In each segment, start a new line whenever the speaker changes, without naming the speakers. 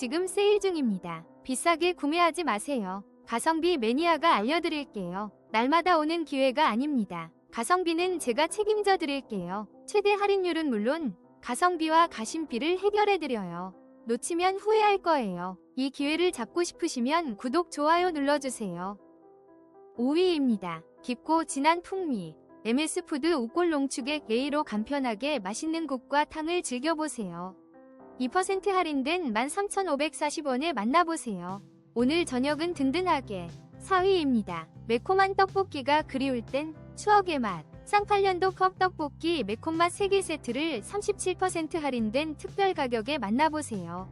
지금 세일 중입니다. 비싸게 구매하지 마세요. 가성비 매니아가 알려드릴게요. 날마다 오는 기회가 아닙니다. 가성비는 제가 책임져 드릴게요. 최대 할인율은 물론 가성비와 가심비를 해결해 드려요. 놓치면 후회할 거예요. 이 기회를 잡고 싶으시면 구독, 좋아요 눌러주세요. 5위입니다. 깊고 진한 풍미. MS푸드 우골 농축액 A로 간편하게 맛있는 국과 탕을 즐겨보세요. 2% 할인된 13,540원에 만나보세요. 오늘 저녁은 든든하게 4위입니다. 매콤한 떡볶이가 그리울 땐 추억의 맛. 쌍팔년도 컵 떡볶이 매콤맛 3개 세트를 37% 할인된 특별 가격에 만나보세요.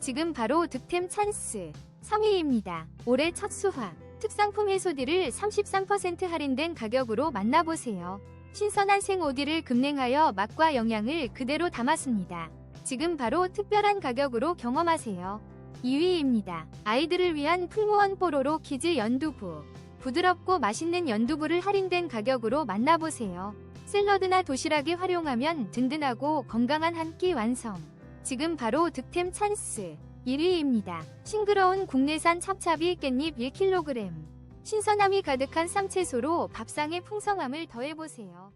지금 바로 득템 찬스. 3위입니다. 올해 첫 수확. 특상품 해소디를 33% 할인된 가격으로 만나보세요. 신선한 생오디를 급냉하여 맛과 영양을 그대로 담았습니다. 지금 바로 특별한 가격으로 경험하세요. 2위입니다. 아이들을 위한 풀무원 뽀로로 키즈 연두부. 부드럽고 맛있는 연두부를 할인된 가격으로 만나보세요. 샐러드나 도시락에 활용하면 든든하고 건강한 한 끼 완성. 지금 바로 득템 찬스. 1위입니다. 싱그러운 국내산 찹찹이 깻잎 1kg. 신선함이 가득한 쌈채소로 밥상의 풍성함을 더해보세요.